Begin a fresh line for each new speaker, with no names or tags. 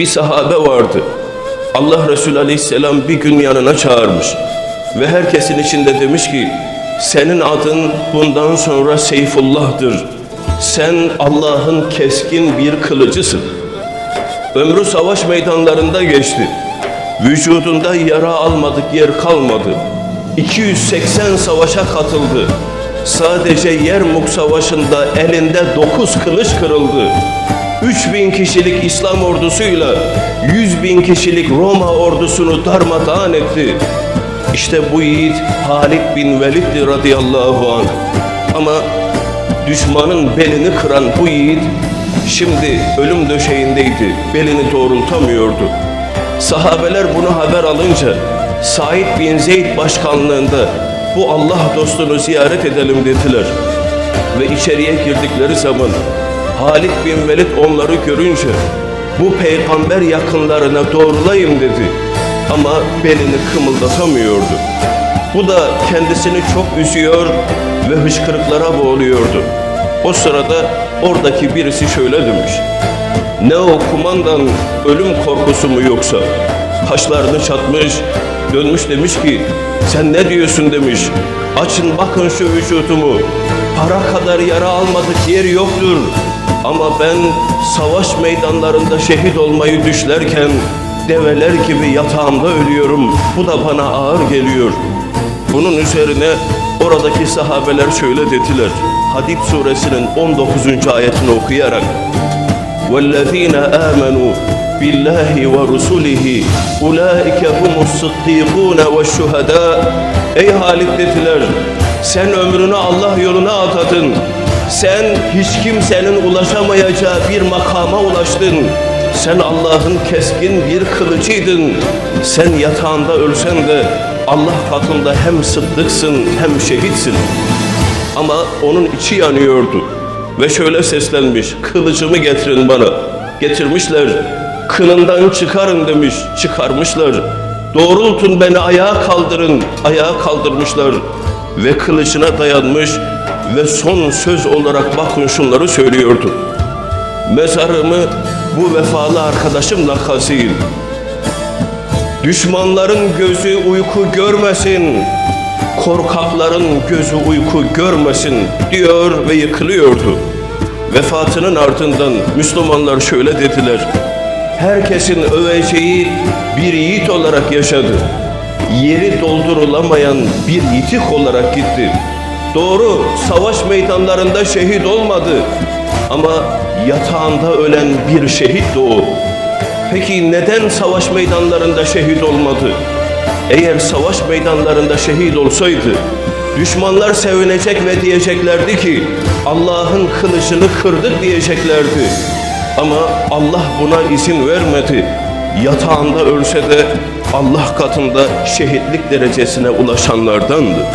Bir sahabe vardı. Allah Resulü Aleyhisselam bir gün yanına çağırmış. Ve herkesin içinde demiş ki, senin adın bundan sonra Seyfullah'dır. Sen Allah'ın keskin bir kılıcısın. Ömrü savaş meydanlarında geçti. Vücudunda yara almadık yer kalmadı. 280 savaşa katıldı. Sadece Yermuk Savaşı'nda elinde 9 kılıç kırıldı. 3000 kişilik İslam ordusuyla 100 bin kişilik Roma ordusunu darmadağın etti. İşte bu yiğit Halid bin Velid'di radıyallahu anh. Ama düşmanın belini kıran bu yiğit şimdi ölüm döşeğindeydi. Belini doğrultamıyordu. Sahabeler bunu haber alınca Said bin Zeyd başkanlığında bu Allah dostunu ziyaret edelim dediler. Ve içeriye girdikleri zaman Halid bin Velid onları görünce bu peygamber yakınlarına doğrulayım dedi. Ama belini kımıldatamıyordu. Bu da kendisini çok üzüyor ve hıçkırıklara boğuluyordu. O sırada oradaki birisi şöyle demiş. Ne o kumandan ölüm korkusu mu yoksa? Kaşlarını çatmış, dönmüş demiş ki sen ne diyorsun demiş. Açın bakın şu vücudumu. Para kadar yara almadık yer yoktur. Ama ben savaş meydanlarında şehit olmayı düşlerken develer gibi yatağımda ölüyorum. Bu da bana ağır geliyor. Bunun üzerine oradaki sahabeler şöyle dediler. Hadid suresinin 19. ayetini okuyarak وَالَّذ۪ينَ آمَنُوا بِاللّٰهِ وَرُسُلِهِ اُولَٰئِكَ هُمُ الصِّدِّيقُونَ وَالشُّهَدَاء Ey Halid dediler, sen ömrünü Allah yoluna atadın. Sen hiç kimsenin ulaşamayacağı bir makama ulaştın. Sen Allah'ın keskin bir kılıcıydın. Sen yatağında ölsen de Allah katında hem sıddıksın hem şehitsin. Ama onun içi yanıyordu. Ve şöyle seslenmiş, kılıcımı getirin bana. Getirmişler, kınından çıkarın demiş, çıkarmışlar. Doğrultun beni ayağa kaldırın, ayağa kaldırmışlar. Ve kılıcına dayanmış ve son söz olarak bakın şunları söylüyordu. Mezarımı bu vefalı arkadaşımla kazıyın. Düşmanların gözü uyku görmesin. Korkakların gözü uyku görmesin diyor ve yıkılıyordu. Vefatının ardından Müslümanlar şöyle dediler. Herkesin öveceği bir yiğit olarak yaşadı. Yeri doldurulamayan bir yitik olarak gitti. Doğru savaş meydanlarında şehit olmadı. Ama yatağında ölen bir şehit de o. Peki neden savaş meydanlarında şehit olmadı? Eğer savaş meydanlarında şehit olsaydı, düşmanlar sevinecek ve diyeceklerdi ki Allah'ın kılıcını kırdık diyeceklerdi. Ama Allah buna izin vermedi. Yatağında ölse de Allah katında şehitlik derecesine ulaşanlardandı.